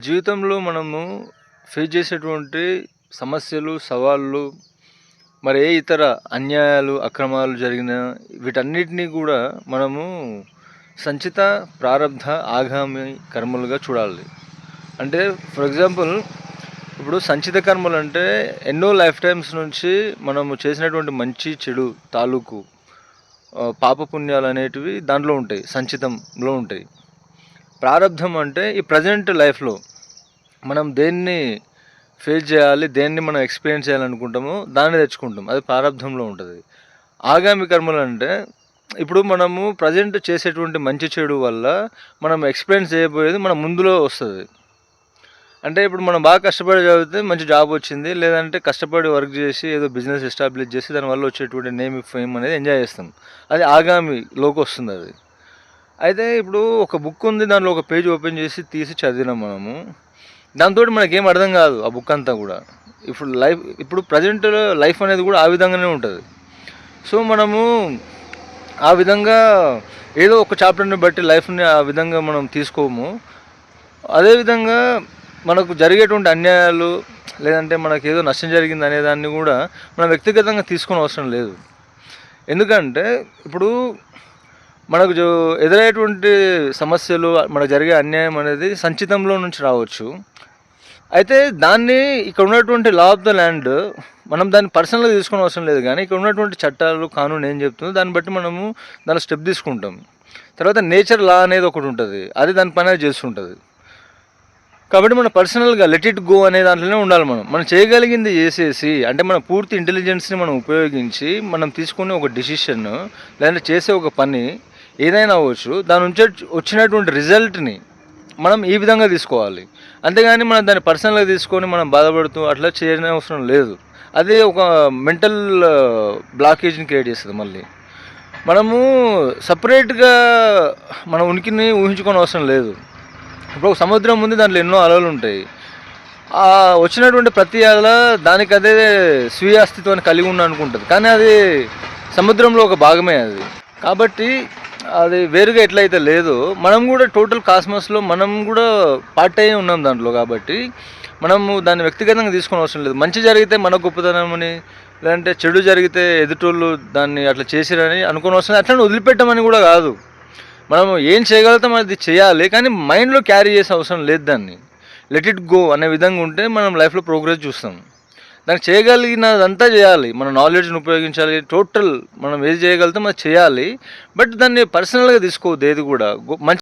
జీవితంలో మనము ఫేస్ చేసేటువంటి సమస్యలు, సవాళ్ళు మరి ఏ ఇతర అన్యాయాలు, అక్రమాలు జరిగిన వీటన్నిటిని కూడా మనము సంచిత, ప్రారబ్ధ, ఆగామి కర్మలుగా చూడాలి. అంటే ఫర్ ఎగ్జాంపుల్ ఇప్పుడు సంచిత కర్మలు అంటే ఎన్నో లైఫ్ టైమ్స్ నుంచి మనము చేసినటువంటి మంచి, చెడు తాలూకు పాపపుణ్యాలు అనేటివి దాంట్లో ఉంటాయి. సంచితంలో ఉంటాయి. ప్రారంభం అంటే ఈ ప్రెజెంట్ లైఫ్‌లో మనం దేన్ని ఫేస్ చేయాలి, దేన్ని మనం ఎక్స్‌పీరియన్స్ చేయాలనుకుంటామో దాన్ని తెచ్చుకుంటాం. అది ప్రారంభంలో ఉంటుంది ఆగామి కర్మలు అంటే ఇప్పుడు మనము ప్రెజెంట్ చేసేటువంటి మంచి, చెడు వల్ల మనం ఎక్స్‌పీరియన్స్ చేయబోయేది మన ముందులో వస్తుంది అంటే ఇప్పుడు మనం బాగా కష్టపడి చదివితే మంచి జాబ్ వచ్చింది. లేదంటే కష్టపడి వర్క్ చేసి ఏదో బిజినెస్ ఎస్టాబ్లిష్ చేసి దానివల్ల వచ్చేటువంటి నేమ్, ఫేమ్ అనేది ఎంజాయ్ చేస్తాం. అది ఆగామిలోకి వస్తుంది అది అయితే ఇప్పుడు ఒక బుక్ ఉంది. దాంట్లో ఒక పేజ్ ఓపెన్ చేసి తీసి చదివినాం మనము. దాంతోటి ఏం అర్థం కాదు ఆ బుక్ అంతా కూడా ఇప్పుడు లైఫ్ ఇప్పుడు ప్రజెంట్ లైఫ్ అనేది కూడా ఆ విధంగానే ఉంటుంది సో మనము ఆ విధంగా ఏదో ఒక చాప్టర్‌ని బట్టి లైఫ్‌ని ఆ విధంగా మనం తీసుకోము. అదే విధంగా మనకు జరిగేటువంటి అన్యాయాలు లేదంటే మనకేదో నష్టం జరిగింది దాన్ని కూడా మనం వ్యక్తిగతంగా తీసుకోనవసరం లేదు. ఎందుకంటే ఇప్పుడు మనకు జో ఎదురయ్యేటువంటి సమస్యలు, మనకు జరిగే అన్యాయం అనేది సంచితంలో నుంచి రావచ్చు. అయితే దాన్ని ఇక్కడ ఉన్నటువంటి లా ఆఫ్ ద ల్యాండ్ మనం దాన్ని పర్సనల్‌గా తీసుకోనవసరం లేదు కానీ ఇక్కడ ఉన్నటువంటి చట్టాలు, కానూన్ ఏం చెప్తుందో దాన్ని బట్టి మనము దాని స్టెప్ తీసుకుంటాం. తర్వాత నేచర్ లా అనేది ఒకటి ఉంటుంది అది దాని పని చేస్తుంటుంది కాబట్టి మనం పర్సనల్‌గా లెట్ ఇట్ గో అనే దాంట్లోనే ఉండాలి మనం. మనం చేయగలిగింది చేసేసి అంటే మన పూర్తి ఇంటెలిజెన్స్‌ని మనం ఉపయోగించి మనం తీసుకునే ఒక డిసిషన్ లేదంటే చేసే ఒక పని ఏదైనా అవ్వచ్చు. దాని నుంచి వచ్చినటువంటి రిజల్ట్‌ని మనం ఈ విధంగా తీసుకోవాలి. అంతేగాని మనం దాన్ని పర్సనల్‌గా తీసుకొని మనం బాధపడుతూ అట్లా చేయనవసరం లేదు. అది ఒక మెంటల్ బ్లాకేజ్‌ని క్రియేట్ చేస్తుంది మళ్ళీ. మనము సపరేట్గా మన ఉనికిని ఊహించుకోనవసరం లేదు. ఇప్పుడు ఒక సముద్రం ఉంది. దాంట్లో ఎన్నో అలలుంటాయి. ఆ వచ్చినటువంటి ప్రతి అల దానికదే స్వీయ అస్తిత్వాన్ని కలిగి ఉందనుకుంటది. కానీ అది సముద్రంలో ఒక భాగమే అది. కాబట్టి అది వేరుగా ఎట్లయితే లేదో మనం కూడా టోటల్ కాస్మాస్‌లో మనం కూడా పార్ట్ అయ్యే ఉన్నాం దాంట్లో కాబట్టి మనము దాన్ని వ్యక్తిగతంగా తీసుకోనవసరం లేదు. మంచి జరిగితే మన గొప్పతనమని లేదంటే చెడు జరిగితే ఎదుటోళ్ళు దాన్ని అట్లా చేసిరని అనుకోనవసరం లేదు. అట్లనే వదిలిపెట్టమని కూడా కాదు. మనము ఏం చేయగలుగుతాం అది చేయాలి. కానీ మైండ్‌లో క్యారీ చేసే అవసరం లేదు దాన్ని. లెట్ ఇట్ గో అనే విధంగా ఉంటే మనం లైఫ్‌లో ప్రోగ్రెస్ చూస్తాం. దానికి చేయగలిగినదంతా చేయాలి. మన నాలెడ్జ్‌ని ఉపయోగించాలి. టోటల్ మనం ఏది చేయగలిగితే అది చేయాలి. బట్ దాన్ని పర్సనల్‌గా తీసుకోవద్దు ఏది కూడా మంచి